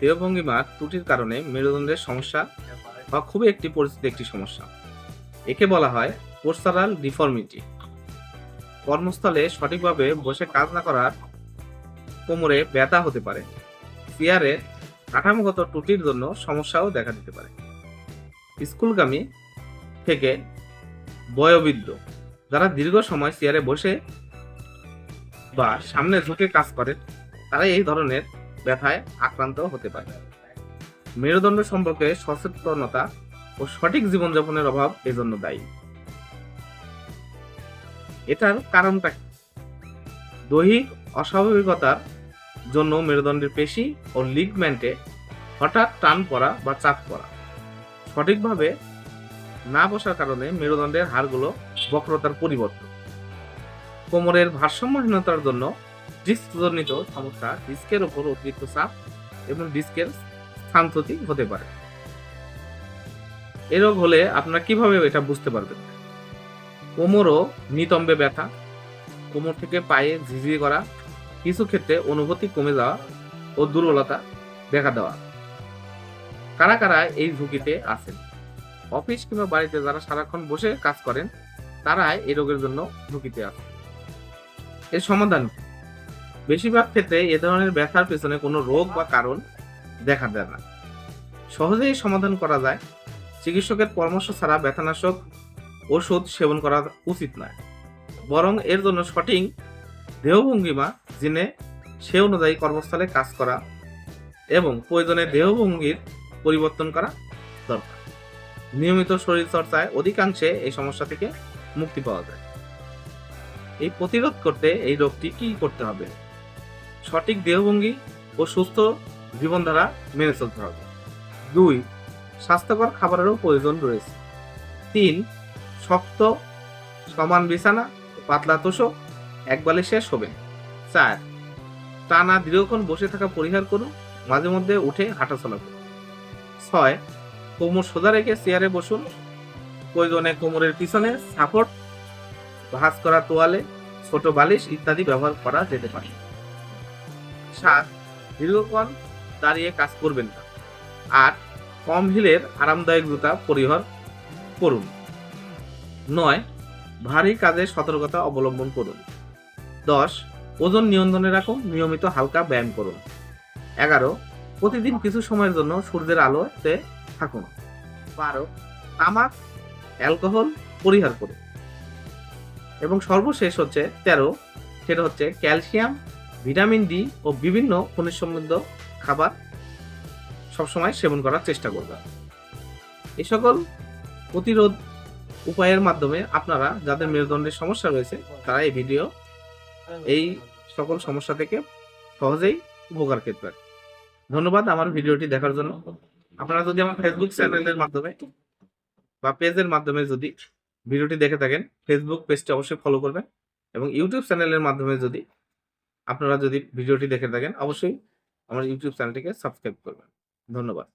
দেহভঙ্গিমার ত্রুটির কারণে মেরুদণ্ডের সমস্যা বা খুবই একটি পরিচিত একটি সমস্যা। একে বলা হয় পোস্টারাল ডিফর্মিটি। কর্মস্থলে সঠিকভাবে বসে কাজ না করার কোমরে ব্যথা হতে পারে। চেয়ারের কাঠামোগত ত্রুটির জন্য সমস্যাও দেখা দিতে পারে। স্কুলগামী থেকে বয়োবৃদ্ধ যারা দীর্ঘ সময় চেয়ারে বসে বা সামনে ঝুঁকে কাজ করে তারা এই ধরনের ব্যথায় আক্রান্ত হতে পারে। মেরুদণ্ড সম্পর্কে সচেতনতা ও সঠিক জীবনযাপনের অভাব এজন্য দায়ী। এটার কারণটা দৈহিক অস্বাভাবিকতার জন্য মেরুদণ্ডের পেশি ও লিগমেন্টে হঠাৎ টান পড়া বা চাপ পড়া। সঠিকভাবে না বসার কারণে মেরুদণ্ডের হাড়গুলো বক্রতার পরিবর্তন। কোমরের ভারসাম্যহীনতার জন্য ডিস্কজনিত সমস্যা ডিস্কের উপর অতিরিক্ত চাপ এবং ডিস্কের স্থানচ্যুতি হতে পারে। এ রোগ হলে আপনারা কীভাবে এটা বুঝতে পারবেন? কোমর ও নিতম্বে ব্যথা, কোমর থেকে পায়ে ঝিঝিয়ে করা, কিছু ক্ষেত্রে অনুভূতি কমে যাওয়া ও দুর্বলতা দেখা দেওয়া। কারা কারা এই ঝুঁকিতে আছেন? অফিস কিংবা বাড়িতে যারা সারাক্ষণ বসে কাজ করেন, তারাই এই রোগের জন্য ঝুঁকিতে আছে এর সমাধান? বেশিরভাগ ক্ষেত্রে এ ধরনের ব্যথার পেছনে কোনো রোগ বা কারণ দেখা দেয় না। সহজেই সমাধান করা যায়। চিকিৎসকের পরামর্শ ছাড়া ব্যথানাশক ওষুধ সেবন করা উচিত নয়। বরং এর জন্য সঠিক দেহভঙ্গিমা, জেনে সে অনুযায়ী কর্মস্থলে কাজ করা এবং প্রয়োজনে দেহভঙ্গির পরিবর্তন করা দরকার। নিয়মিত শরীর চর্চায় অধিকাংশে এই সমস্যা থেকে মুক্তি পাওয়া যায়। এই প্রতিরোধ করতে এই রোগটি কি করতে হবে? সঠিক দেহভঙ্গি ও সুস্থ জীবনধারা মেনে চলতে হবে। দুই, স্বাস্থ্যকর খাবারেরও প্রয়োজন রয়েছে। তিন, শক্ত, সমান বিছানা পাতলা তোষক এক শেষ হবে। চার, টানা দীর্ঘক্ষণ বসে থাকা পরিহার করুন, মাঝে মধ্যে উঠে হাঁটাচলা করুন। ছয়, কোমর সোজা রেখে চেয়ারে বসুন। প্রয়োজনে কোমরের পিছনে সাপোর্ট ভাঁজ করা তোয়ালে, ছোট বালিশ ইত্যাদি ব্যবহার করা যেতে পারে। সাত দীর্ঘক্ষণ দাঁড়িয়ে কাজ করবেন না। আট কম হিলের আরামদায়ক জুতা পরিহার করুন। নয়, ভারী কাজে সতর্কতা অবলম্বন করুন। দশ, ওজন নিয়ন্ত্রণে রাখুন, নিয়মিত হালকা ব্যায়াম করুন। এগারো, প্রতিদিন কিছু সময়ের জন্য সূর্যের আলোতে থাকুন। বারো, তামাক, অ্যালকোহল পরিহার করুন। এবং সর্বশেষ হচ্ছে তেরো, সেটা হচ্ছে ক্যালসিয়াম ভিটামিন ডি ও বিভিন্ন খনিজ সমৃদ্ধ খাবার সবসময় সেবন করার চেষ্টা করবেন এই সকল প্রতিরোধ উপায়ের মাধ্যমে আপনারা যাদের মেরুদণ্ডের সমস্যা রয়েছে, তারা এই ভিডিও এই সকল সমস্যা থেকে সহজেই উপকার পেতে পারে। ধন্যবাদ আমার ভিডিওটি দেখার জন্য। আপনারা যদি আমার ফেসবুক চ্যানেলের মাধ্যমে বা পেজের মাধ্যমে যদি ভিডিওটি দেখে থাকেন ফেসবুক পেজটি অবশ্যই ফলো করবেন এবং ইউটিউব চ্যানেলের মাধ্যমে যদি আপনারা যদি ভিডিওটি দেখে থাকেন অবশ্যই আমার ইউটিউব চ্যানেলটিকে সাবস্ক্রাইব করবেন। ধন্যবাদ।